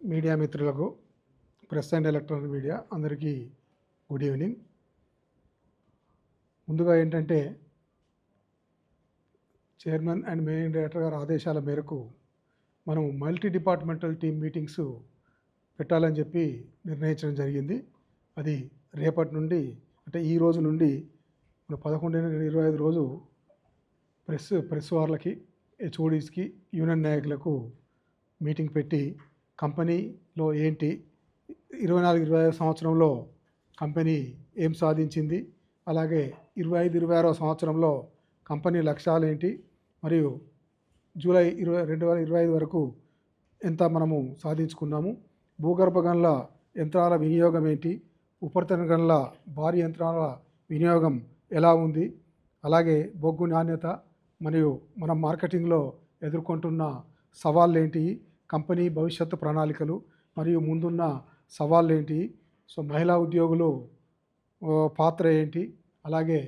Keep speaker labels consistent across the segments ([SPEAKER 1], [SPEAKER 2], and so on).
[SPEAKER 1] Media మిత్రులకు press and electronic media అందరికీ good evening. ముందుగా ఏంటంటే చైర్మన్ అండ్ మేనేజింగ్ డైరెక్టర్ గారి ఆదేశాల మేరకు మనం మల్టీ డిపార్ట్మెంటల్ టీమ్ మీటింగ్స్ పెట్టాలని చెప్పి నిర్ణయించడం జరిగింది. అది రేపటి నుండి అంటే ఈ రోజు నుండి మన పదకొండు ఇరవై ఐదు రోజు ప్రెస్ ప్రెస్ వార్లకి హెచ్ఓడీస్కి యూనియన్ నాయకులకు మీటింగ్ పెట్టి కంపెనీలో ఏంటి? ఇరవై నాలుగు ఇరవై ఐదు సంవత్సరంలో కంపెనీ ఏం సాధించింది? అలాగే ఇరవై ఐదు ఇరవై ఆరో సంవత్సరంలో కంపెనీ లక్ష్యాలు ఏంటి? మరియు జూలై ఇరవై రెండు వేల ఇరవై ఐదు వరకు ఎంత మనము సాధించుకున్నాము? భూగర్భ గనుల యంత్రాల వినియోగం ఏంటి? ఉపరితల గనుల భారీ యంత్రాల వినియోగం ఎలా ఉంది? అలాగే బొగ్గు నాణ్యత మరియు మనం మార్కెటింగ్లో ఎదుర్కొంటున్న సవాళ్ళు ఏంటి? కంపెనీ భవిష్యత్తు ప్రణాళికలు మరియు ముందున్న సవాళ్ళు ఏంటి సో మహిళా ఉద్యోగులు పాత్ర ఏంటి? అలాగే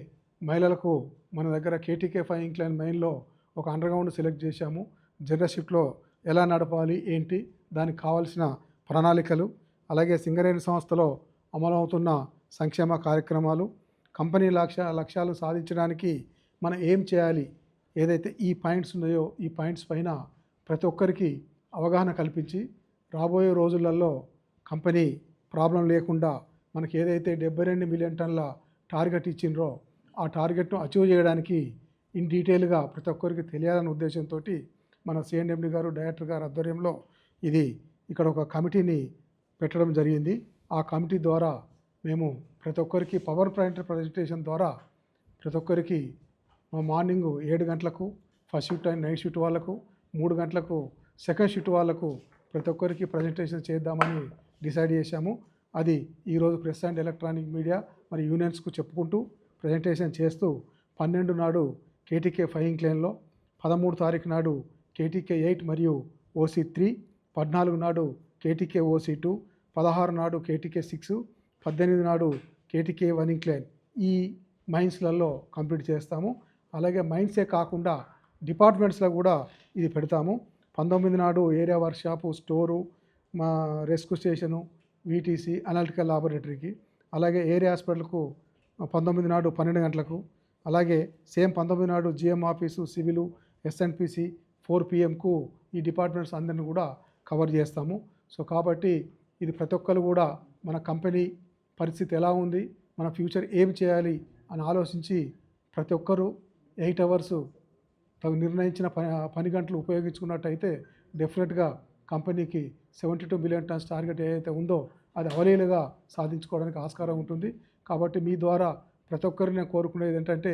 [SPEAKER 1] మహిళలకు మన దగ్గర కేటీకే ఫైవ్ ఇంక్లైన్ మైన్లో ఒక అండర్గ్రౌండ్ సెలెక్ట్ చేశాము. జనరల్ ఎలా నడపాలి ఏంటి? దానికి కావాల్సిన ప్రణాళికలు అలాగే సింగరేణి సంస్థలో అమలవుతున్న సంక్షేమ కార్యక్రమాలు కంపెనీ లక్ష్య లక్ష్యాలు సాధించడానికి మనం ఏం చేయాలి? ఏదైతే ఈ పాయింట్స్ ఉన్నాయో ఈ పాయింట్స్ పైన ప్రతి ఒక్కరికి అవగాహన కల్పించి రాబోయే రోజులలో కంపెనీ ప్రాబ్లం లేకుండా మనకి ఏదైతే డెబ్బై రెండు మిలియన్ టన్నుల టార్గెట్ ఇచ్చిండ్రో ఆ టార్గెట్ను అచీవ్ చేయడానికి ఇన్ డీటెయిల్గా ప్రతి ఒక్కరికి తెలియాలనే ఉద్దేశంతో మన సిఎండ్ఎండి గారు డైరెక్టర్ గారు ఆధ్వర్యంలో ఇది ఇక్కడ ఒక కమిటీని పెట్టడం జరిగింది. ఆ కమిటీ ద్వారా మేము ప్రతి ఒక్కరికి పవర్ పాయింట్ ప్రజెంటేషన్ ద్వారా ప్రతి ఒక్కరికి మార్నింగ్ ఏడు గంటలకు first shift and night shift వాళ్ళకు మూడు గంటలకు సెకండ్ షిఫ్ట్ వాళ్ళకు ప్రతి ఒక్కరికి ప్రజెంటేషన్ చేద్దామని డిసైడ్ చేశాము. అది ఈరోజు ప్రెస్ అండ్ ఎలక్ట్రానిక్ మీడియా మరి యూనియన్స్కు చెప్పుకుంటూ ప్రజెంటేషన్ చేస్తూ పన్నెండు నాడు కేటీకే ఫైయింగ్ క్లెయిన్లో పదమూడు తారీఖు నాడు కేటీకే ఎయిట్ మరియు ఓసీ త్రీ పద్నాలుగు నాడు కేటీకే ఓసీ టూ పదహారు నాడు కేటీకే సిక్స్ పద్దెనిమిది నాడు కేటీకే వన్ ఇంక్లైన్ ఈ మైన్స్లలో కంప్లీట్ చేస్తాము. అలాగే మైన్సే కాకుండా డిపార్ట్మెంట్స్లో కూడా ఇది పెడతాము. పంతొమ్మిది నాడు ఏరియా వర్క్షాపు స్టోరు మా రెస్క్యూ స్టేషను వీటీసీ అనాలిటికల్ లాబొరేటరీకి అలాగే ఏరియా హాస్పిటల్కు పంతొమ్మిది నాడు పన్నెండు గంటలకు అలాగే సేమ్ పంతొమ్మిది నాడు GM office civil SNPC four పిఎంకు ఈ డిపార్ట్మెంట్స్ అందరిని కూడా కవర్ చేస్తాము. సో కాబట్టి ఇది ప్రతి ఒక్కరు కూడా మన కంపెనీ పరిస్థితి ఎలా ఉంది మన ఫ్యూచర్ ఏం చేయాలి అని ఆలోచించి ప్రతి ఒక్కరూ ఎయిట్ అవర్స్ తగు నిర్ణయించిన పని పని గంటలు ఉపయోగించుకున్నట్టయితే డెఫినెట్గా కంపెనీకి seventy two million tons target ఏదైతే ఉందో అది అవలీలుగా సాధించుకోవడానికి ఆస్కారం ఉంటుంది. కాబట్టి మీ ద్వారా ప్రతి ఒక్కరిని నేను కోరుకునేది ఏంటంటే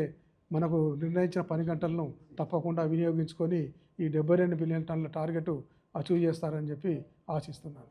[SPEAKER 1] మనకు నిర్ణయించిన పని గంటలను తప్పకుండా వినియోగించుకొని ఈ డెబ్బై రెండు బిలియన్ టన్నుల టార్గెట్ అచీవ్ చేస్తారని చెప్పి ఆశిస్తున్నాను.